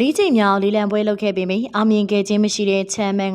လေးချိန်မြောက်လေးလံပွဲလုပ်ခဲ့ပေမယ့်အောင်မြင်ခဲ့ခြင်းမရှိတဲ့ချမ်းမဲ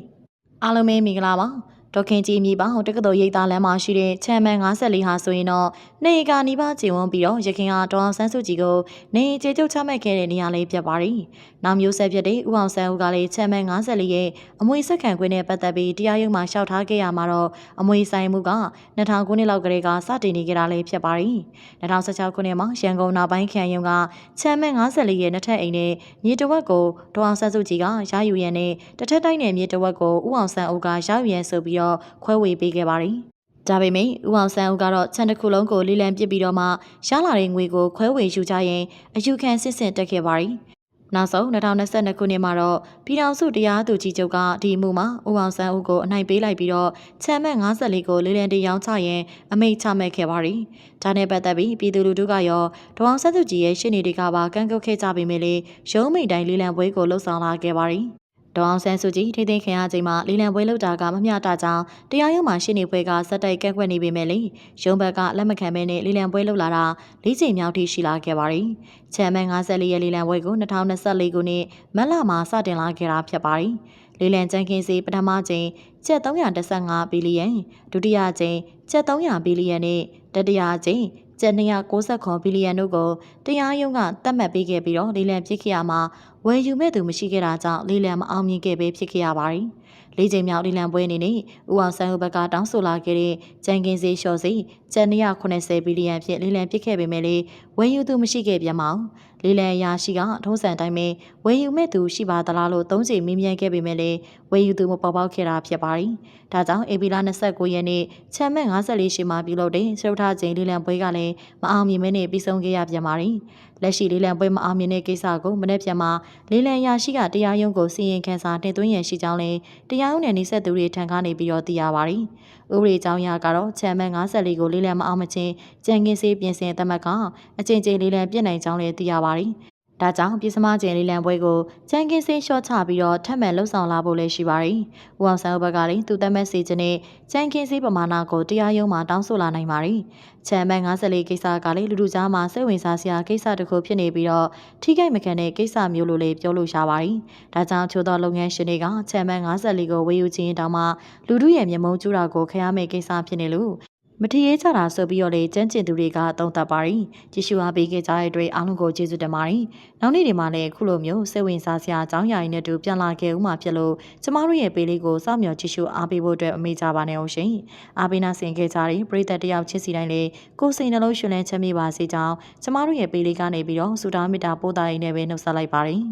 54အားလုံးပဲမင်္ဂလာပါ ဒေါက်ခင်ကြီးမြေပေါတက္ကသိုလ်ရိပ်သာလမ်းမှာရှိတဲ့ချမ်းမဲ54ဟာဆိုရင်တော့နေကာနီးပါးကျင်ဝန်းပြီးတော့ရခင်ကဒေါအောင်ဆန်းစုကြည်ကိုနေကျေကျုပ်ချမှတ်ခဲ့တဲ့နေရာလေးဖြစ်ပါတယ်။နောက်မျိုးဆက်ဖြစ်တဲ့ဦးအောင်ဆန်းဦးကလည်းချမ်းမဲ54ရဲ့အမွေဆက်ခံခွင့်နဲ့ပတ်သက်ပြီးတရားရုံးမှာလျှောက်ထားခဲ့ရမှာတော့အမွေဆိုင်မှုက2000ခုနှစ်လောက်ကလေးကစတင်နေကြတာလေးဖြစ်ပါတယ်။2016ခုနှစ်မှာရန်ကုန်နောက်ပိုင်းခရိုင်ရုံးကချမ်းမဲ54ရဲ့နှစ်ထပ်အိမ်နဲ့မြေတဝက်ကိုဒေါအောင်ဆန်းစုကြည်ကရယူရန်နဲ့တစ်ထပ်တိုက်နယ်မြေတဝက်ကိုဦးအောင်ဆန်းဦးကရယူရန်ဆိုပြီးတော့ခွဲဝေပေးခဲ့ပါတယ်။ဒါပေမဲ့ဦးအောင်ဆန်းဦးကတော့ခြံတစ်ခုလုံးကိုလိလံပစ်ပြီးတော့မှရလာတဲ့ငွေကိုခွဲဝေယူကြရင်အယူခံစစ်စစ်တက်ခဲ့ပါတယ်။နောက်ဆုံး2022ခုနှစ်မှာတော့ပြည်ထောင်စုတရားသူကြီးချုပ်ကဒီအမှုမှာဦးအောင်ဆန်းဦးကိုအနိုင်ပေးလိုက်ပြီးတော့ချမ်းမက်54ကိုလေးလံတရောင်းချရင်အမိန့်ချမှတ်ခဲ့ပါတယ်။ဒါနဲ့ပတ်သက်ပြီးပြည်သူလူထုကရောဒေါအောင်ဆန်းစုကြည်ရဲ့ရှင်းနေတွေကပါကန့်ကွက်ခဲ့ကြပေမဲ့လေရုံးမိန်တိုင်းလေးလံပွဲကိုလှုပ်ဆောင်လာခဲ့ပါတယ်။ ဒေါအောင်ဆန်းစုကြည်ထိသိမ်းခင်ရချိန်မှာလီလံပွဲလောက်တာကမမျှတကြောင်းတရားရုံးမှာရှင်းနေပွဲကစက်တိုက်ကန့်ကွက်နေပေမဲ့လေရုံးဘက်ကလက်မခံဘဲနဲ့လီလံပွဲလောက်လာတာ၄ချိန်မြောက်ထိရှိလာခဲ့ပါတယ်။ချမ်မန်54ရဲ့လီလံပွဲကို2024ခုနှစ်မတ်လမှာစတင်လာခဲ့တာဖြစ်ပါတယ်။ လီလံကျန်းခင်းစီပထမချိန်ကျပ်315ဘီလီယံဒုတိယချိန်ကျပ်300ဘီလီယံနဲ့တတိယချိန်ကျပ်290ဘီလီယံတို့ကိုတရားရုံးကသတ်မှတ်ပေးခဲ့ပြီးတော့လီလံပြစ်ခရမှာဝယ်ယူမဲ့သူမရှိခဲ့တာကြောင့်လေးလံမအောင်မြင်ခဲ့ပဲဖြစ်ခဲ့ရပါတယ်။လေးချိန်မြောက်လေးလံပွဲအနေနဲ့ဦးအောင်ဆန်းဦးဘက်ကတောင်းဆိုလာခဲ့တဲ့ကြံကင်းစီလျှော်စီကျန်180ဘီလီယံဖြင့်လေးလံပစ်ခဲ့ပေမဲ့လေဝယ်ယူသူမရှိခဲ့ပြန်ပါဘူး။ လေးလံအရာရှိကထုံးစံတိုင်းပဲဝယ်ယူမဲ့သူရှိပါသလားလို့သုံးချိန်မေးမြန်းခဲ့ပေမဲ့လေဝယ်ယူသူမပေါ်ပေါက်ခဲ့တာဖြစ်ပါတယ်။ဒါကြောင့်အေပီလာ29ရက်နေ့ချမ်မက်54ရှိမှပြုလုပ်တဲ့စရုပ်ထချိန်လေးလံပွဲကလည်းမအောင်မြင်မဲနဲ့ပြီးဆုံးခဲ့ရပြန်ပါတယ်။လက်ရှိလေးလံပွဲမအောင်မြင်တဲ့ကိစ္စကိုမနေ့ပြန်မှာလေးလံရရှိကတရားရုံးကိုစီရင်ခံစာတင်သွင်းရန်ရှိကြောင်းလည်းတရားရုံးနယ်နှိဆက်သူတွေထံကနေပြီးတော့သိရပါတယ်။ဥပဒေကြောင်းအရကတော့ချမ်မန်54ကိုလေးလံမအောင်မချင်းကြံကင်းစေးပြင်ဆင်သမတ်ကအချိန်ချင်းလေးလံပြစ်နိုင်ကြောင်းလည်းသိရပါတယ်။ဒါကြောင့်ပြည်စမကျင်လေးလံပွဲကိုချန်ကင်းစင်းရှော့ချပြီးတော့ထပ်မံလှုပ်ဆောင်လာဖို့လည်းရှိပါတယ်။ဦးအောင်ဆန်းဘက်ကလည်းသူတက်မဲ့စီခြင်းနဲ့ချန်ကင်းစင်းပမာဏကိုတရားရုံးမှာတောင်းဆိုလာနိုင်ပါတယ်။ချန်မန်54ကိစ္စကလည်းလူလူကြားမှာစိတ်ဝင်စားစရာကိစ္စတစ်ခုဖြစ်နေပြီးတော့ထိခိုက်မခံတဲ့ကိစ္စမျိုးလိုလည်းပြောလို့ရပါတယ်။ဒါကြောင့်ချိုးသောလုပ်ငန်းရှင်တွေကချန်မန်54ကိုဝေယူခြင်းတောင်မှလူတို့ရဲ့မျက်မှောက်ကျူတာကိုခရမဲ့ကိစ္စဖြစ်နေလို့ မထီရဲကြတာဆိုပြီးတော့လေကျန်းကျင်သူတွေကသုံးသပ်ပါတယ်ကြည့်ရှုအားပေးခဲ့ကြတဲ့အတွက်အားလုံးကိုကျေးဇူးတင်ပါတယ်နောက်နေ့ဒီမှာလည်းခုလိုမျိုးစိတ်ဝင်စားစရာအကြောင်းအရာတွေနဲ့တူပြန်လာခဲ့ဦးမှာဖြစ်လို့ကျမတို့ရဲ့ပေးလေးကိုစောင့်မျှော်ကြည့်ရှုအားပေးဖို့အတွက်အမေးကြပါနဲ့အောင်ရှင်အားပေးနာဆင်ခဲ့ကြတဲ့ပရိသတ်တယောက်ချစ်စီတိုင်းလေးကိုယ်စိတ်နှလုံးရှင်လန်းချမ်းမြေပါစေကြောင်းကျမတို့ရဲ့ပေးလေးကနေပြီးတော့စူတောင်းမေတ္တာပို့တာရင်းနဲ့ပဲနှုတ်ဆက်လိုက်ပါတယ်